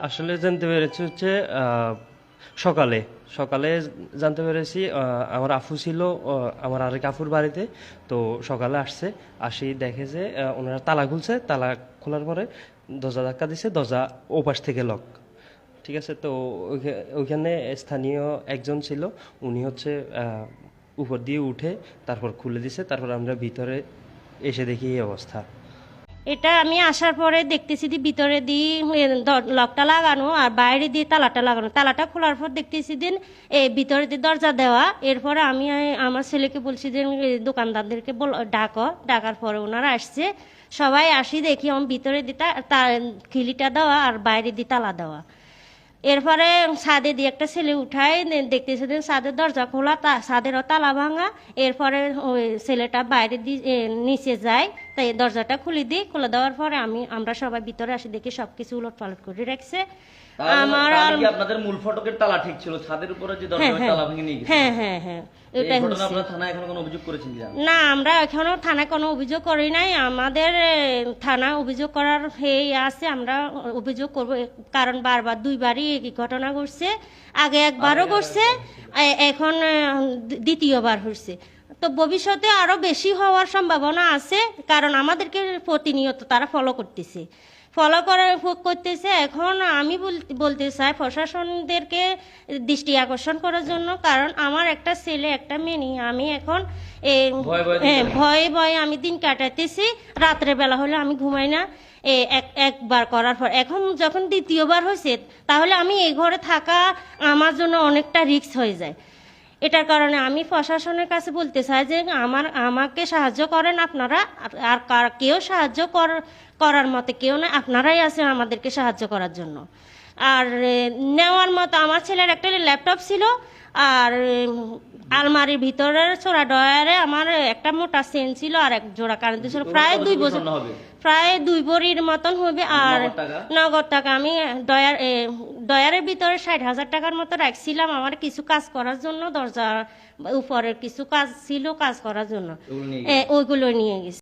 আসলে জানতে পেরেছি হচ্ছে সকালে। সকালে জানতে পেরেছি আমার আফু ছিল আমার আরেক আফুর বাড়িতে। তো সকালে আসছে, আসি দেখে যে ওনারা তালা খুলছে। তালা খোলার পরে দরজা ধাক্কা দিছে, দরজা ওপাশ থেকে লক ঠিক আছে? তো ওইখা- ওইখানে স্থানীয় একজন ছিল, উনি হচ্ছে উপর দিয়ে উঠে তারপর খুলে দিছে। তারপর আমরা ভিতরে এসে দেখি এই অবস্থা। এটা আমি আসার পরে দেখতেছি যে ভিতরে দিয়ে লকটা লাগানো আর বাইরে দিয়ে তালাটা লাগানো। তালাটা খোলার পর দেখতেছি দিন এই ভিতরে দিয়ে দরজা দেওয়া, এরপরে আমি আমার ছেলেকে বলছি যে দোকানদারদেরকে বল, ডাকো। ডাকার পরে ওনারা আসছে। সবাই আসি দেখি আমার ভিতরে দিয়ে তা- খিলিটা দেওয়া আর বাইরে দিয়ে তালা দেওয়া। এরপরে ছাদে দিয়ে একটা ছেলে উঠায় দেখতেছে যে ছাদের দরজা খোলা, তা, ছাদেরও তালা ভাঙা। এরপরে ওই ছেলেটা বাইরে দিয়ে নিচে যায়। তাই দরজাটা খুলে দিই খুলে দেওয়ার পরে আমি আমরা সবাই ভিতরে আসি দেখি সবকিছু উলট পালট করে রাখছে। আমার তাহলে আল- কি আপনাদের মূল ফটকের তালা ঠিক ছিল? ছাদের উপরে যে হ্যাঁ দরজার তালা ভেঙে নিয়ে গেছে। হ্যাঁ হ্যাঁ হ্যাঁ। এই হচ্ছে আপনারা থানায় এখন কোনো অভিযোগ করেছেন কি না আমরা এখনও থানায় কোনো অভিযোগ করি নাই। আমাদের থানা অভিযোগ করার হেই আছে আমরা অভিযোগ করব। কারণ বারবার দুইবারই এই ঘটনা ঘটছে। আগে একবারও ঘটছে এখন দ্বিতীয়বার হচ্ছে তো ভবিষ্যতে আরও বেশি হওয়ার সম্ভাবনা আছে কারণ আমাদেরকে প্রতিনিয়ত তারা ফলো করতেছে। ফলো করে করতেছে এখন আমি বল- বলতে চাই প্রশাসনদেরকে দৃষ্টি আকর্ষণ করার জন্য কারণ আমার একটা ছেলে একটা মেয়ে নিয়ে আমি এখন ভয়ে ভয়ে আমি দিন কাটাতেছি রাত্রে বেলা হলে আমি ঘুমাই না একবার করার পর। এখন যখন দ্বিতীয়বার হয়েছে তাহলে আমি এই ঘরে থাকা আমার জন্য অনেকটা রিস্ক হয়ে যায়। এটার কারণে আমি প্রশাসনের কাছে বলতে চাই যে আমার, আমাকে সাহায্য করেন আপনারা, আর- কার- কেউ সাহায্য কর- করার মতে কেউ না, আপনারাই আছেন আমাদেরকে সাহায্য করার জন্য। আর নেওয়ার মতো আমার ছেলের একটা ল্যাপটপ ছিল, আর আলমারির ভিতরে ছোড়া ডয়ারে আমার একটা মোটা সেন ছিল আর এক জোড়া কারেন্ট ছিল প্রায় দুই বছর প্রায় দুই ভরির মতন হবে আর নগদ টাকা? আমি ডয়ার ডয়ারের ভিতরে ষাট হাজার টাকার মতো রাখছিলাম আমার কিছু কাজ করার জন্য দরজা উপরের কিছু কাজ ছিল কাজ করার জন্য। ওইগুলো নিয়ে গেছি।